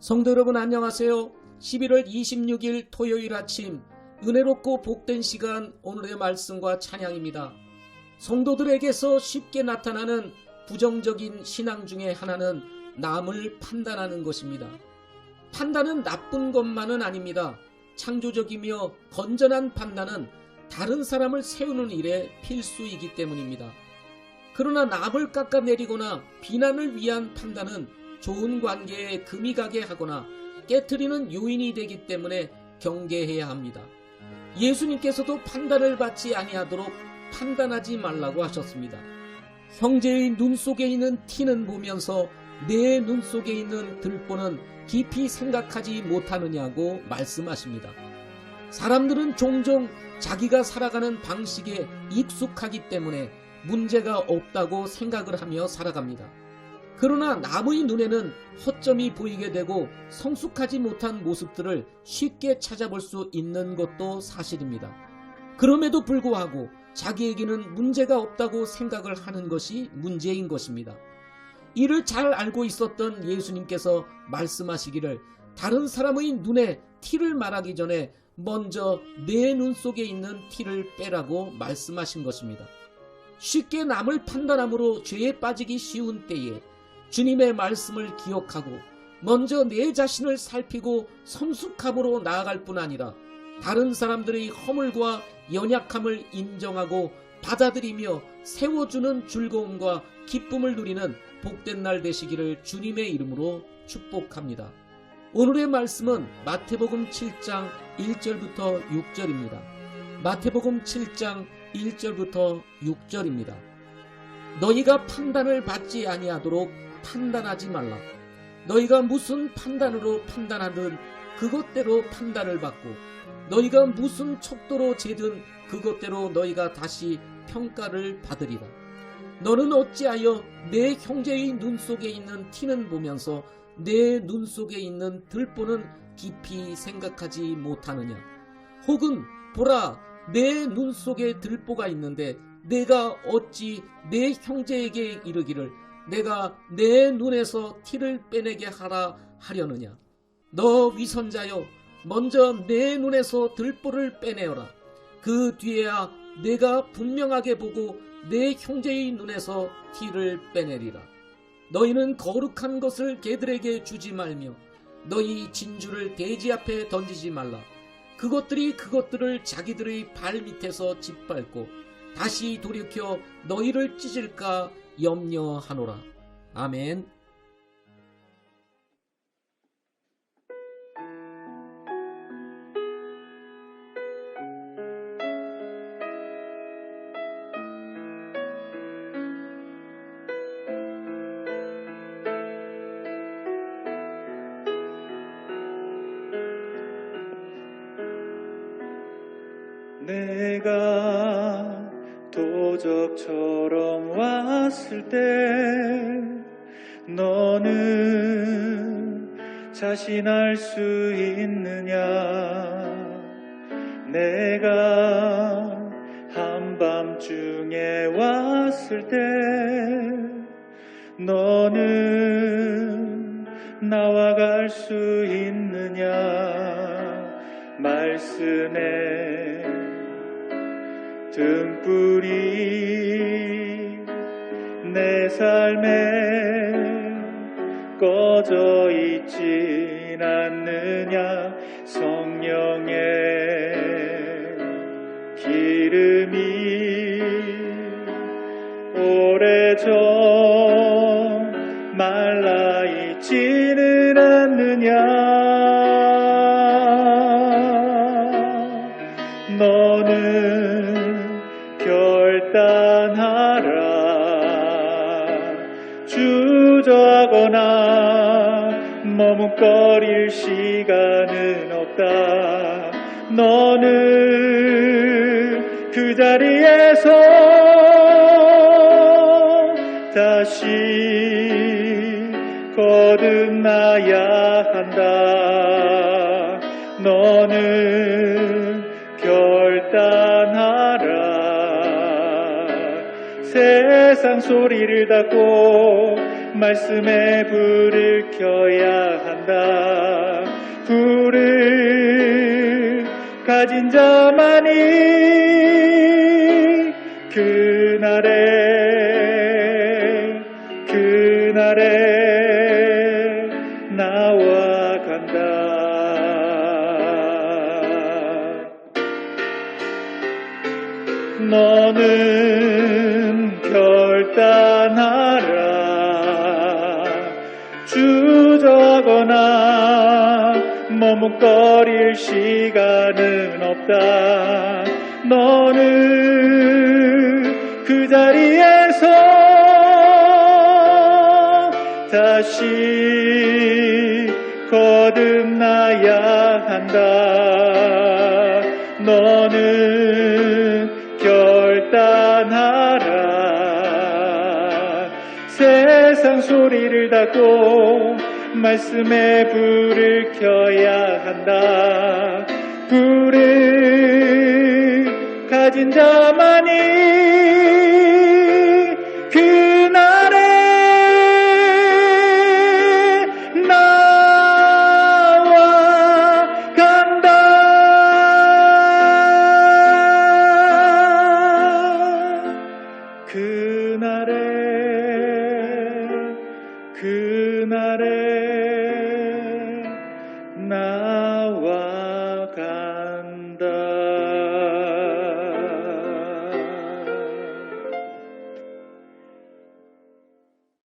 성도 여러분 안녕하세요. 11월 26일 토요일 아침 은혜롭고 복된 시간 오늘의 말씀과 찬양입니다. 성도들에게서 쉽게 나타나는 부정적인 신앙 중에 하나는 남을 판단하는 것입니다. 판단은 나쁜 것만은 아닙니다. 창조적이며 건전한 판단은 다른 사람을 세우는 일에 필수이기 때문입니다. 그러나 남을 깎아내리거나 비난을 위한 판단은 좋은 관계에 금이 가게 하거나 깨뜨리는 요인이 되기 때문에 경계해야 합니다. 예수님께서도 판단을 받지 아니하도록 판단하지 말라고 하셨습니다. 형제의 눈 속에 있는 티는 보면서 내 눈 속에 있는 들보는 깊이 생각하지 못하느냐고 말씀하십니다. 사람들은 종종 자기가 살아가는 방식에 익숙하기 때문에 문제가 없다고 생각을 하며 살아갑니다. 그러나 남의 눈에는 허점이 보이게 되고 성숙하지 못한 모습들을 쉽게 찾아볼 수 있는 것도 사실입니다. 그럼에도 불구하고 자기에게는 문제가 없다고 생각을 하는 것이 문제인 것입니다. 이를 잘 알고 있었던 예수님께서 말씀하시기를 다른 사람의 눈에 티를 말하기 전에 먼저 내 눈 속에 있는 티를 빼라고 말씀하신 것입니다. 쉽게 남을 판단함으로 죄에 빠지기 쉬운 때에 주님의 말씀을 기억하고 먼저 내 자신을 살피고 성숙함으로 나아갈 뿐 아니라 다른 사람들의 허물과 연약함을 인정하고 받아들이며 세워주는 즐거움과 기쁨을 누리는 복된 날 되시기를 주님의 이름으로 축복합니다. 오늘의 말씀은 마태복음 7장 1절부터 6절입니다. 마태복음 7장 1절부터 6절입니다. 너희가 판단을 받지 아니하도록 판단하지 말라. 너희가 무슨 판단으로 판단하든 그것대로 판단을 받고 너희가 무슨 척도로 재든 그것대로 너희가 다시 평가를 받으리라. 너는 어찌하여 내 형제의 눈 속에 있는 티는 보면서 내 눈 속에 있는 들보는 깊이 생각하지 못하느냐? 혹은 보라 내 눈 속에 들보가 있는데 내가 어찌 내 형제에게 이르기를 내가 내 눈에서 티를 빼내게 하라 하려느냐? 너 위선자여 먼저 내 눈에서 들보를 빼내어라. 그 뒤에야 내가 분명하게 보고 내 형제의 눈에서 티를 빼내리라. 너희는 거룩한 것을 개들에게 주지 말며 너희 진주를 돼지 앞에 던지지 말라. 그것들이 그것들을 자기들의 발 밑에서 짓밟고 다시 돌이켜 너희를 찢을까 염려하노라. 아멘. 내가 도적처럼 왔을 때 너는 자신할 수 있느냐? 내가 한밤중에 왔을 때 너는 나와 갈 수 있느냐? 말씀에 등불이 내 삶에 꺼져 있진 않느냐. 성령의 기름이 오래전 말라 있지 결단하라. 주저하거나 머뭇거릴 시간은 없다. 너는 그 자리에서 다시 거듭나야 한다. 너는 찬양 소리를 닫고 말씀에 불을 켜야 한다. 불을 가진 자만이 머뭇거릴 시간은 없다. 너는 그 자리에서 다시 거듭나야 한다. 너는 결단하라. 세상 소리를 닫고 말씀의 불을 켜야 한다. 불을 가진 자만이